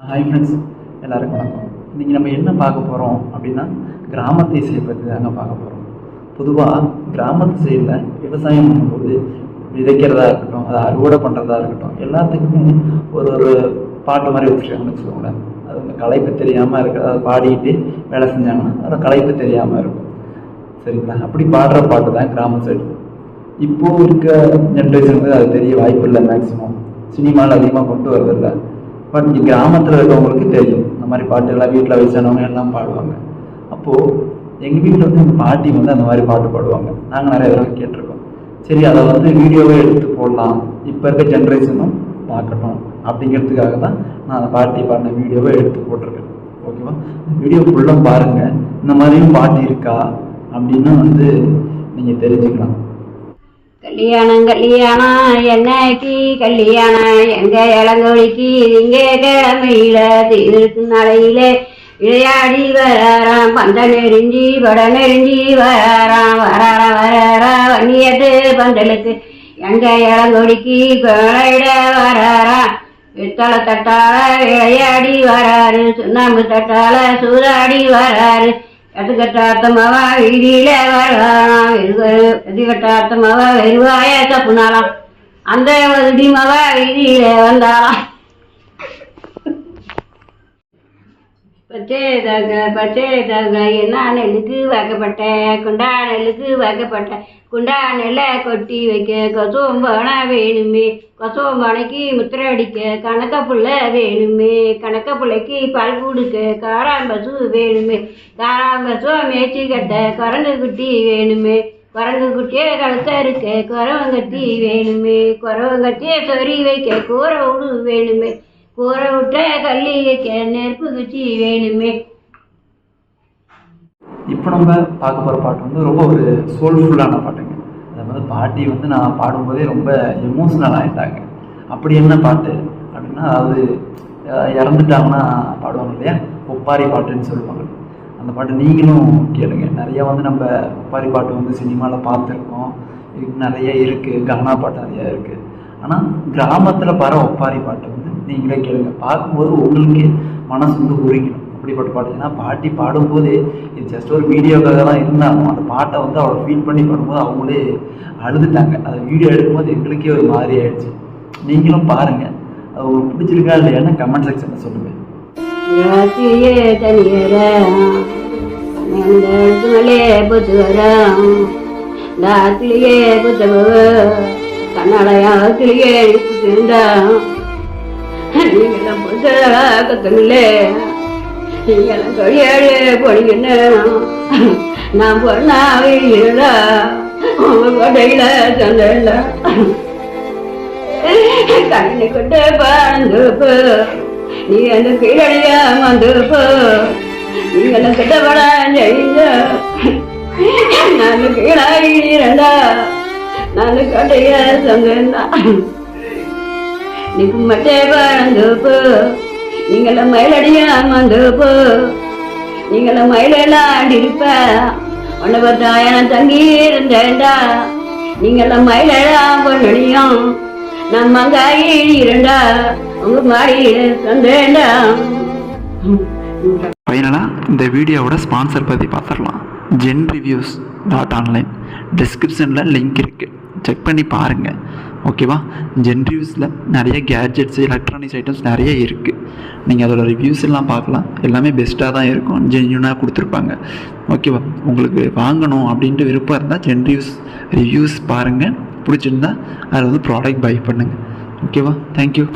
Hi friends எல்லாருக்கும் வணக்கம். இன்றைக்கி நம்ம என்ன பார்க்க போகிறோம் அப்படின்னா கிராமத்தை இசையை பற்றி தாங்க பார்க்க போகிறோம் பொதுவாக கிராமத்து சைடில் விவசாயம் பண்ணும்போது விதைக்கிறதா இருக்கட்டும் அதை அறுவடை பண்ணுறதா இருக்கட்டும் எல்லாத்துக்குமே ஒரு ஒரு பாட்டு மாதிரி வச்சுருக்காங்கன்னு வச்சுக்கோங்களேன். அது வந்து களைப்பு தெரியாமல் இருக்கிற அதை பாடிக்கிட்டு வேலை செஞ்சாங்கன்னா அதோட களைப்பு தெரியாமல் இருக்கும். சரிங்களா? அப்படி பாடுற பாட்டு தான் கிராம சைடு. இப்போது இருக்க ஜென்ரேஷனுக்கு அது தெரிய வாய்ப்பு இல்லை மேக்ஸிமம் சினிமாவில் அதிகமாக கொண்டு வரதில்லை. பட் இங்கே கிராமத்தில் இருக்கிறவங்களுக்கு தெரியும். இந்த மாதிரி பாட்டு எல்லாம் வீட்டில் வயசானவங்க எல்லாம் பாடுவாங்க. அப்போது எங்கள் வீட்டில் வந்து எங்கள் பாட்டி வந்து அந்த மாதிரி பாட்டு பாடுவாங்க. நாங்கள் நிறைய தடவை கேட்டிருக்கோம். சரி அதை வந்து வீடியோவே எடுத்து போடலாம். இப்போ இருக்க ஜென்ரேஷனும் பார்க்கட்டும். அப்படிங்கிறதுக்காக தான் நான் அந்த பாட்டி பாடின வீடியோவை எடுத்து போட்டிருக்கேன். ஓகேவா? வீடியோ ஃபுல்லாக பாருங்கள் இந்த மாதிரியும் பாட்டு இருக்கா? அப்படின்னு வந்து நீங்கள் தெரிஞ்சுக்கலாம். கல்யாணம் கல்யாணம் என்னைக்கு கல்யாணம் எங்க இளங்கோழிக்கு இங்க கிழமையில தீர்க்கு நாளையில விளையாடி வராராம் பந்த நெறிஞ்சி பட நெறிஞ்சி வராராம் வராராம் வராரா வன்னியத்து பந்தலுக்கு. எங்க இளங்கோழிக்கு கொலையிட வராராம் வித்தள தட்டால விளையாடி வராரு சுண்ணாம்பு தட்டால சூதாடி வராரு. எதுக்கட்டாத்தமாவா வீதியில வரலாம் எதுக்கட்டாத்தமாவா வெறுவாய தப்புனாலாம் அந்த வதிமவா வீதியில வந்தாலாம் பச்சை தக பச்சை என்ன நெல்லுக்கு வைக்கப்பட்ட குண்டா நெல்லுக்கு வைக்கப்பட்ட குண்டா நெல்லை கொட்டி வைக்க கொசோம்பானை வேணுமே கொசோம்பானைக்கு முத்திரை அடிக்க கணக்க புள்ள வேணுமே கணக்க பிள்ளைக்கு பால் கொடுக்க காராம்பசு வேணுமே காராம்பசு மேய்ச்சி கட்ட குரங்கு குட்டி வேணுமே குரங்கு குட்டியே கழுத்த இருக்க குரவங்கட்டி வேணுமே குரவங்கட்டியே சொறி வைக்க கூரை விடு வேணுமே கூரை விட்ட கள்ளி வைக்க நெருப்பு குச்சி வேணுமே. இப்போ நம்ம பார்க்க போகிற பாட்டு வந்து ரொம்ப ஒரு சோல்ஃபுல்லான பாட்டுங்க. அதை வந்து பாட்டி வந்து நான் பாடும்போதே ரொம்ப எமோஷ்னல் ஆகிட்டாங்க அப்படி என்ன பாட்டு அப்படின்னா அதாவது இறந்துட்டாங்கன்னா பாடுவாங்க இல்லையா? ஒப்பாரி பாட்டுன்னு சொல்லுவாங்க. அந்த பாட்டு நீங்களும் கேளுங்க. நிறையா வந்து நம்ம ஒப்பாரி பாட்டு வந்து சினிமாவில் பார்த்துருக்கோம். இதுக்கு நிறைய இருக்குது கானா பாட்டு நிறையா இருக்குது ஆனால் கிராமத்தில் பாரு ஒப்பாரி பாட்டு வந்து நீங்களே கேளுங்க. பார்க்கும்போது உங்களுக்கு மனசு வந்து உருகிடும். அப்படிப்பட்ட பாட்டு. ஏன்னா பாட்டி பாடும்போது இது ஜஸ்ட் ஒரு வீடியோக்காக தான் இருந்தாலும் அந்த பாட்டை வந்து அவளை ஃபீல் பண்ணி பாடும்போது அவங்களே அழுதுட்டாங்க. அதை வீடியோ எடுக்கும்போது எங்களுக்கே ஒரு மாதிரி ஆயிடுச்சு. நீங்களும் பாருங்கள் அது உங்களுக்கு பிடிச்சிருக்கா இல்லையான்னு கமெண்ட் செக்ஷனில் சொல்லுங்கள் ராத்திரியே தனியர நீங்களும் புத்த கத்தமில்லே நீங்களும் கொடியாடு நான் பொண்ணா வீடுல உங்க கொடையில சந்தையில கண்ணு கொண்டு பறந்துப்பு நீ அந்த கீழடியா வந்துப்பு நீங்களும் கிட்டப்பட செய்யுங்க நான் கீழாகி நான் கடைய சொந்தா நீக்கு மட்டே பறந்துப்பு நீங்களும் மயிலடியா வந்துப்பு நீங்களும் மயிலெல்லாம் இருப்ப உன்னை பத்தாயிரம் தங்கி இருந்தேன்டா நீங்கள மயிலெல்லாம் பொண்ணடியும் நம்ம மங்காயி இரண்டா. உங்க மாடியில சொந்தேண்டா ஃபைனலாக இந்த வீடியோவோட ஸ்பான்சர் பற்றி பார்த்துடலாம் ஜென் ரிவ்யூஸ் டாட் ஆன்லைன் டிஸ்கிரிப்ஷனில் லிங்க் இருக்குது செக் பண்ணி பாருங்கள் ஓகேவா? ஜென் ரிவ்யூஸில் நிறைய கேட்ஜெட்ஸ் எலக்ட்ரானிக்ஸ் ஐட்டம்ஸ் நிறைய இருக்குது நீங்கள் அதோட ரிவ்யூஸ் எல்லாம் பார்க்கலாம். எல்லாமே பெஸ்ட்டாக தான் இருக்கும். ஜென்யூனாக கொடுத்துருப்பாங்க. ஓகேவா? உங்களுக்கு வாங்கணும் அப்படின்ட்டு விருப்பம் இருந்தால் ஜென்ரியூஸ் ரிவ்யூஸ் பாருங்கள் பிடிச்சிருந்தா அதில் வந்து ப்ராடக்ட் பை பண்ணுங்கள் ஓகேவா? தேங்க்யூ